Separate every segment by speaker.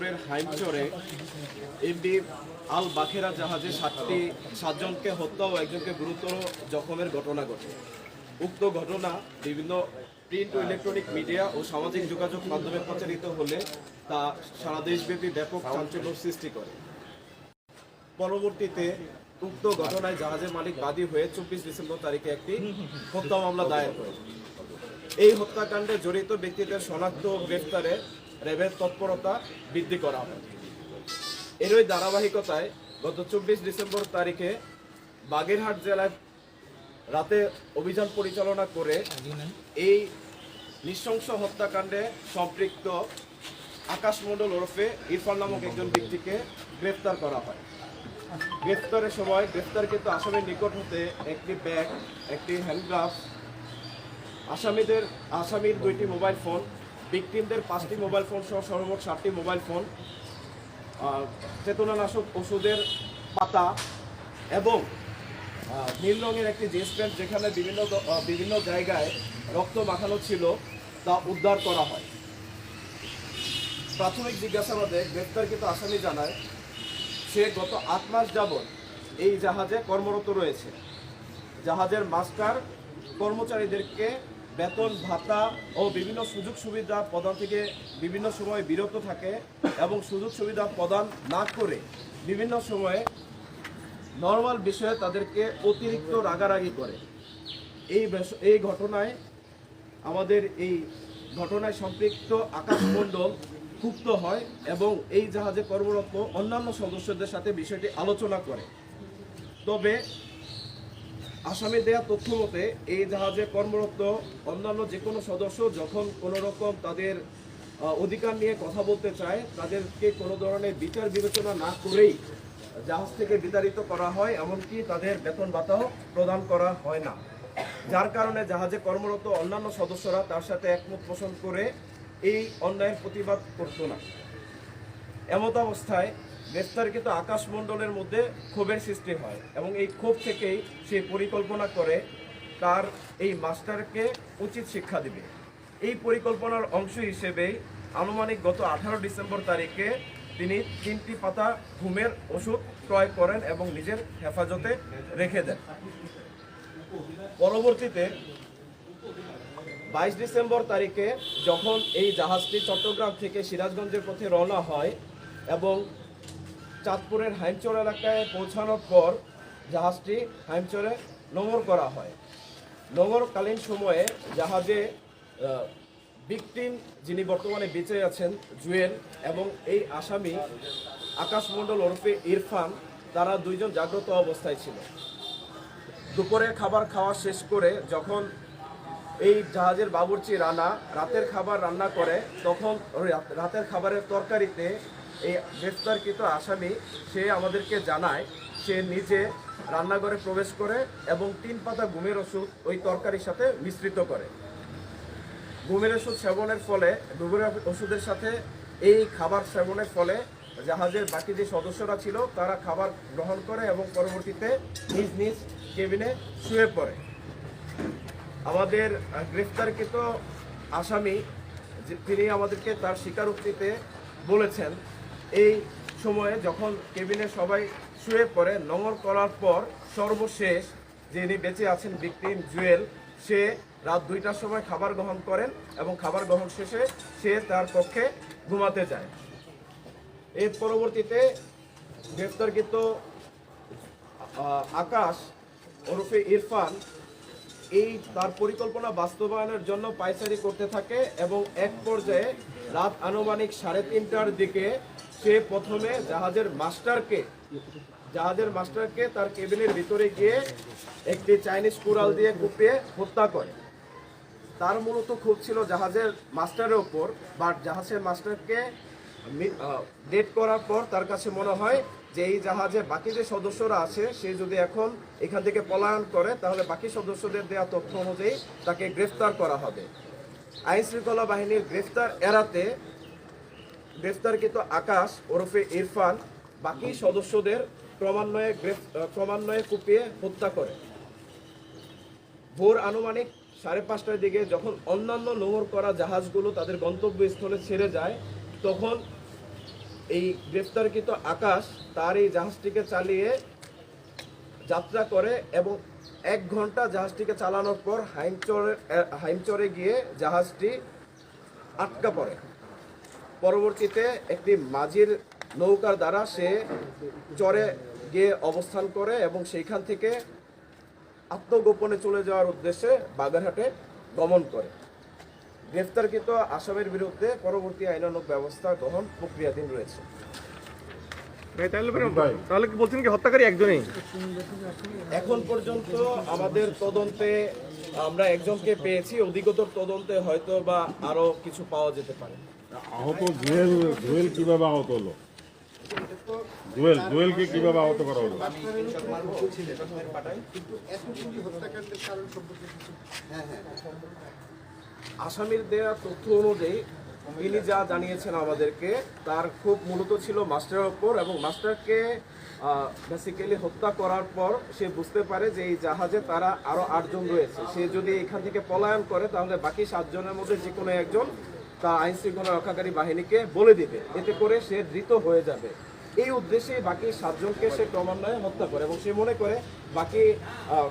Speaker 1: চাঁদপুরের হাইমচরে এমবি আল বাখেরা জাহাজে সাতটি, সাতজনকে হত্যা ও একজনকে গুরুতর জখমের ঘটনা ঘটে। উক্ত ঘটনা বিভিন্ন প্রিন্ট ও ইলেকট্রনিক মিডিয়া ও সামাজিক যোগাযোগ মাধ্যমে প্রচারিত হলে তা সারা দেশব্যাপী ব্যাপক চাঞ্চল্য সৃষ্টি করে। পরবর্তীতে উক্ত ঘটনায় জাহাজের মালিক বাদী হয়ে চব্বিশ ডিসেম্বর তারিখে একটি হত্যা মামলা দায়ের করে। এই হত্যাকাণ্ডে জড়িত ব্যক্তিদের শনাক্ত ও গ্রেফতারে র্যাবের তৎপরতা বৃদ্ধি করা হয় এরই ধারাবাহিকতায় গত চব্বিশ ডিসেম্বর তারিখে বাগেরহাট জেলায় রাতে অভিযান পরিচালনা করে এই নৃশংস হত্যাকাণ্ডে সম্পৃক্ত আকাশ মণ্ডল ওরফে ইরফান নামক একজন ব্যক্তিকে গ্রেফতার করা হয়। গ্রেফতারের সময় গ্রেফতারকৃত আসামির নিকট হতে একটি ব্যাগ, একটি হ্যান্ডগ্রাফ আসামিদের, আসামির দুইটি মোবাইল ফোন ভিকটিমদের পাঁচটি মোবাইল ফোন সহ সর্বমোট ষাটটি মোবাইল ফোন চেতনানাশক ওষুধের পাতা এবং নীল রঙের একটি জিন্স প্যান্ট যেখানে বিভিন্ন বিভিন্ন জায়গায় রক্ত মাখানো ছিল তা উদ্ধার করা হয়। প্রাথমিক জিজ্ঞাসাবাদে গ্রেপ্তারকৃত আসামি জানায়, সে গত আট মাস যাবৎ এই জাহাজে কর্মরত রয়েছে। জাহাজের মাস্টার কর্মচারীদেরকে বেতন, ভাতা ও বিভিন্ন সুযোগ সুবিধা প্রদান থেকে বিভিন্ন সময় বিরত থাকে এবং সুযোগ সুবিধা প্রদান না করে বিভিন্ন সময়ে নর্মাল বিষয়ে তাদেরকে অতিরিক্ত রাগারাগি করে। এই এই ঘটনায় আমাদের এই ঘটনায় সম্পৃক্ত আকাশ মণ্ডল ক্ষুব্ধ হয় এবং এই জাহাজে কর্মরত অন্যান্য সদস্যদের সাথে বিষয়টি আলোচনা করে। তবে আসামি দেয়া তথ্য মতে, এই জাহাজে কর্মরত অন্যান্য যে কোনো সদস্য যখন কোনো রকম তাদের অধিকার নিয়ে কথা বলতে চায়, তাদেরকে কোনো ধরনের বিচার বিবেচনা না করেই জাহাজ থেকে বিতাড়িত করা হয়, এমনকি তাদের বেতন ভাতাও প্রদান করা হয় না। যার কারণে জাহাজে কর্মরত অন্যান্য সদস্যরা তার সাথে একমত পোষণ করে এই অন্যায়ের প্রতিবাদ করতো না। এমত অবস্থায় গ্রেফতারকৃত আকাশ মণ্ডলের মধ্যে ক্ষোভের সৃষ্টি হয় এবং এই ক্ষোভ থেকেই সে পরিকল্পনা করে তার এই মাস্টারকে উচিত শিক্ষা দিবে। এই পরিকল্পনার অংশ হিসেবেই আনুমানিক গত আঠারো ডিসেম্বর তারিখে তিনি তিনটি পাতা ঘুমের ওষুধ ক্রয় করেন এবং নিজের হেফাজতে রেখে দেন। পরবর্তীতে বাইশ ডিসেম্বর তারিখে যখন এই জাহাজটি চট্টগ্রাম থেকে সিরাজগঞ্জের পথে রওনা হয় এবং চাঁদপুরের হাইমচর এলাকায় পৌঁছানোর পর জাহাজটি হাইমচরে নোঙর করা হয়। নোঙরকালীন সময়ে জাহাজে ভিকটিম যিনি বর্তমানে বেঁচে আছেন, জুয়েল এবং এই আসামি আকাশ মণ্ডল ওরফে ইরফান, তারা দুইজন জাগ্রত অবস্থায় ছিল। দুপুরে খাবার খাওয়া শেষ করে যখন এই জাহাজের বাবুর্চি রানা রাতের খাবার রান্না করে, তখন রাতের খাবারের তরকারিতে এই গ্রেফতারকৃত আসামি, সে আমাদেরকে জানায়, সে নিজে রান্নাঘরে প্রবেশ করে এবং তিন পাতা ঘুমের ওষুধ ওই তরকারির সাথে মিশ্রিত করে। ঘুমের ওষুধ সেবনের ফলে, ঘুমের ওষুধের সাথে এই খাবার সেবনের ফলে জাহাজের বাকি যে সদস্যরা ছিল, তারা খাবার গ্রহণ করে এবং পরবর্তীতে নিজ নিজ কেবিনে শুয়ে পড়ে। আমাদের গ্রেফতারকৃত আসামি তিনি আমাদেরকে তার স্বীকারোক্তিতে বলেছেন এই সময়ে যখন কেবিনে সবাই শুয়ে পড়ে নোংর করার পর সর্বশেষ যিনি বেঁচে আছেন ভিকটিম জুয়েল সে রাত দুইটার সময় খাবার গ্রহণ করেন এবং খাবার গ্রহণ শেষে সে তার পক্ষে ঘুমাতে যায়। এর পরবর্তীতে গ্রেফতারকৃত আহ, আকাশ ওরফে ইরফান এই তার পরিকল্পনা বাস্তবায়নের জন্য পাইচারি করতে থাকে এবং এক পর্যায়ে রাত আনুমানিক সাড়ে তিনটার দিকে সে প্রথমে জাহাজের মাস্টারকে জাহাজের মাস্টারকে তার কেবিনের ভিতরে গিয়ে একটি চাইনিজ কুড়াল দিয়ে কুপিয়ে হত্যা করে। তার মূলত খুব ছিল জাহাজের মাস্টারের ওপর বা জাহাজের মাস্টারকে ডেট করার পর তার কাছে মনে হয় যে এই জাহাজে বাকি যে সদস্যরা আছে, সে যদি এখন এখান থেকে পলায়ন করে, তাহলে বাকি সদস্যদের দেওয়া তথ্য অনুযায়ী তাকে গ্রেফতার করা হবে। আইন শৃঙ্খলা বাহিনীর গ্রেফতার এড়াতে গ্রেফতারকৃত আকাশ ওরফে ইরফান বাকি সদস্যদের ক্রমান্বয়ে ক্রমান্বয়ে কুপিয়ে হত্যা করে। ভোর আনুমানিক সাড়ে পাঁচটার দিকে যখন অন্যান্য নোঙর করা জাহাজগুলো তাদের গন্তব্যস্থলে ছেড়ে যায়, তখন এই গ্রেফতারকৃত আকাশ তার এই জাহাজটিকে চালিয়ে যাত্রা করে এবং এক ঘণ্টা জাহাজটিকে চালানোর পর হাইমচরে হাইমচরে গিয়ে জাহাজটি আটকা পড়ে। পরবর্তীতে একটি মাঝির নৌকার দ্বারা সে চরে গিয়ে অবস্থান করে এবং সেইখান থেকে আত্মগোপনে চলে যাওয়ার উদ্দেশ্যে বাগেরহাটে গমন করে। গ্রেফতারকৃত আসামের বিরুদ্ধে পরবর্তী আইনানুক ব্যবস্থা গ্রহণ প্রক্রিয়াধীন রয়েছে।
Speaker 2: তাহলে কি বলছেন কি হত্যাকারী একজনই?
Speaker 1: এখন পর্যন্ত আমাদের তদন্তে আমরা একজনকে পেয়েছি অধিকতর তদন্তে হয়তো বা আরও কিছু পাওয়া যেতে পারে।
Speaker 3: আহত জুয়েল জুয়েল কীভাবে আহত হলো? জুয়েল জুয়েলকে কীভাবে আহত করা হলো?
Speaker 1: আসামির দেয়া তথ্য অনুযায়ী তিনি যা জানিয়েছেন আমাদেরকে, তার খুব মূলত ছিল মাস্টারের ওপর এবং মাস্টারকে বেসিক্যালি হত্যা করার পর সে বুঝতে পারে যে এই জাহাজে তারা আরও আটজন রয়েছে। সে যদি এখান থেকে পলায়ন করে, তাহলে বাকি সাতজনের মধ্যে যে কোনো একজন তা আইন শৃঙ্খলা রক্ষাকারী বাহিনীকে বলে দিবে। এতে করে সে ধৃত হয়ে যাবে। এই উদ্দেশ্যে বাকি সাতজনকে সে ক্রমান্বয়ে হত্যা করে এবং সে মনে করে বাকি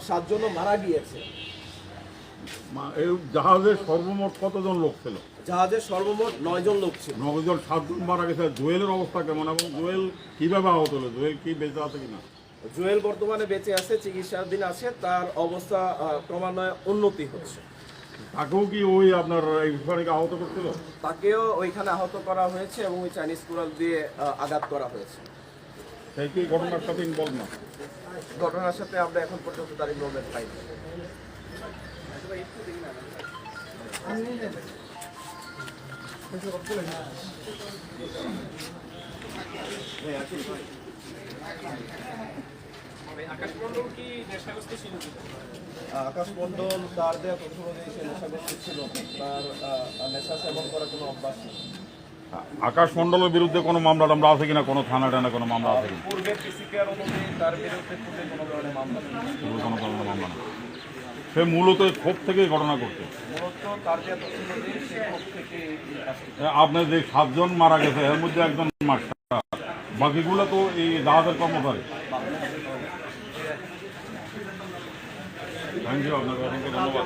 Speaker 1: সাতজনও মারা গিয়েছে।
Speaker 3: এই জাহাজে সর্বমোট কতজন লোক ছিল?
Speaker 1: জাহাজে সর্বমোট নয় জন লোক ছিল।
Speaker 3: নজন সাতজন মারা গেছে। জুয়েলের অবস্থা কেমন? এবং জুয়েল কীভাবে আহত হলো? জুয়েল কি বেঁচে আছে কিনা?
Speaker 1: জুয়েল বর্তমানে বেঁচে আছে চিকিৎসাধীন আছে তার অবস্থা ক্রমান্বয়ে উন্নতি হচ্ছে।
Speaker 3: তাকেও কি ওই আপনার আহত করছিল?
Speaker 1: তাকেও ওইখানে আহত করা হয়েছে এবং ওই চাইনিজ কুড়াল দিয়ে আঘাত করা হয়েছে।
Speaker 3: সেই কি ঘটনার সাথে ইনভলভ না?
Speaker 1: ঘটনার সাথে আমরা এখন পর্যন্ত তার ইনভলভমেন্ট পাইনি। আকাশ মন্ডল তার দেওয়া তথ্য অনুযায়ী সে নেশাগ্রস্ত ছিল তার নেশা সেবন করার কোনো অভ্যাস নেই।
Speaker 3: বিরুদ্ধে কোনো মামলা টামলা আছে কিনা কোনো থানা টানা কোনো মামলা আছে কিনা?
Speaker 1: পূর্বে পিসিকেআর অনুযায়ী তার বিরুদ্ধে কোনো ধরনের মামলা
Speaker 3: কোনো কোনো ধরনের মামলা না সে মূলত ক্ষোভ থেকেই ঘটনা করছে
Speaker 1: থেকে।
Speaker 3: আপনার যে সাতজন মারা গেছে এর মধ্যে একজন মাস্টার। বাকিগুলো তো এই জাহাজের কর্মচারী। থ্যাংক ইউ আপনাকে অসংখ্য ধন্যবাদ।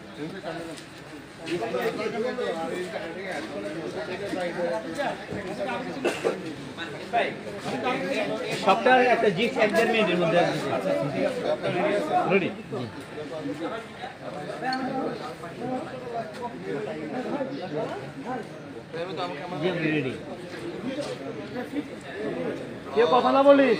Speaker 4: সবটা একটা জিক্স এক মধ্যে রেডি রেডি কেউ কথা না বলিস?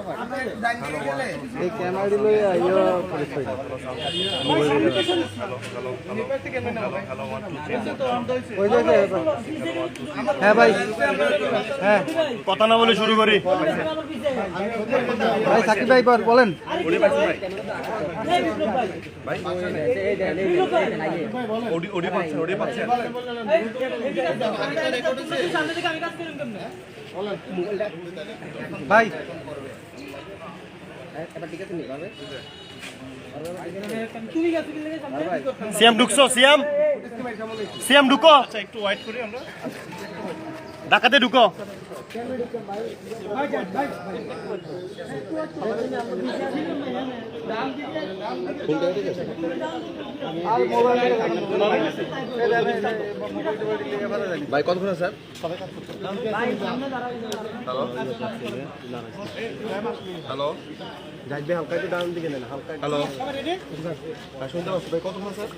Speaker 4: এই ক্যামেরা লই আইও পরিচয় ওই যে হ্যাঁ ভাই। হ্যাঁ।
Speaker 2: কথা না বলে শুরু করি।
Speaker 4: ভাই সাকিব ভাই বল- বলেন।
Speaker 2: ওডি পাচ্ছেন ওডি পাচ্ছেন
Speaker 4: ভাই
Speaker 2: সিএম ঢুকছো সিএম সিএম ঢুকো আচ্ছা একটু ওয়েট করি আমরা ঢাকাতে ঢুকো।
Speaker 1: ভাই, কতক্ষণ স্যার? হ্যালো? যাইবে হালকা একটু ডান দিকে নেন হালকা হ্যালো? ভাই, শুনতে পাচ্ছি। ভাই, কতক্ষণ স্যার?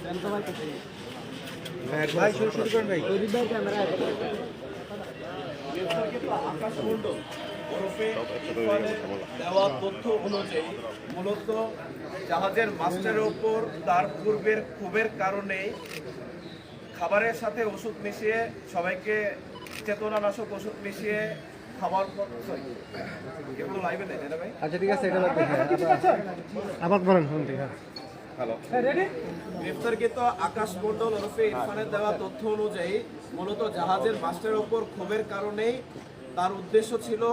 Speaker 1: ভাই শুরু করেন ভাই। আকাশ মণ্ডল ওরফে দেওয়া তথ্য অনুযায়ী মূলত জাহাজের মাস্টারের উপর তার পূর্বের ক্ষোভের কারণে খাবারের সাথে ওষুধ মিশিয়ে সবাইকে চেতনানাশক ওষুধ মিশিয়ে খাবার এগুলো লাইভে দেয় ভাই
Speaker 5: আচ্ছা ঠিক আছে। এটা আবার বলেন
Speaker 1: গ্রেফতারকৃত আকাশ মণ্ডল ওরফে ইরফানের দেওয়া তথ্য অনুযায়ী মূলত জাহাজের মাস্টারের ওপর ক্ষোভের কারণেই তার উদ্দেশ্য ছিল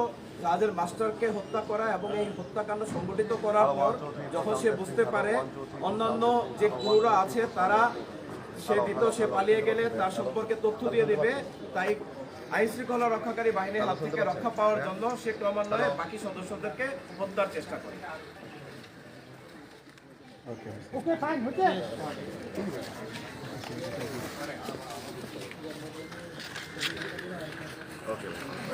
Speaker 1: জাহাজের মাস্টারকে হত্যা করা এবং এই হত্যাকাণ্ড সংগঠিত করার পর যখন সে বুঝতে পারে অন্যান্য যে ক্রুরা আছে তারা সে দিত সে পালিয়ে গেলে তার সম্পর্কে তথ্য দিয়ে দেবে। তাই আইন শৃঙ্খলা রক্ষাকারী বাহিনীর হাত থেকে রক্ষা পাওয়ার জন্য সে ক্রমান্বয়ে বাকি সদস্যদেরকে হত্যার চেষ্টা করে।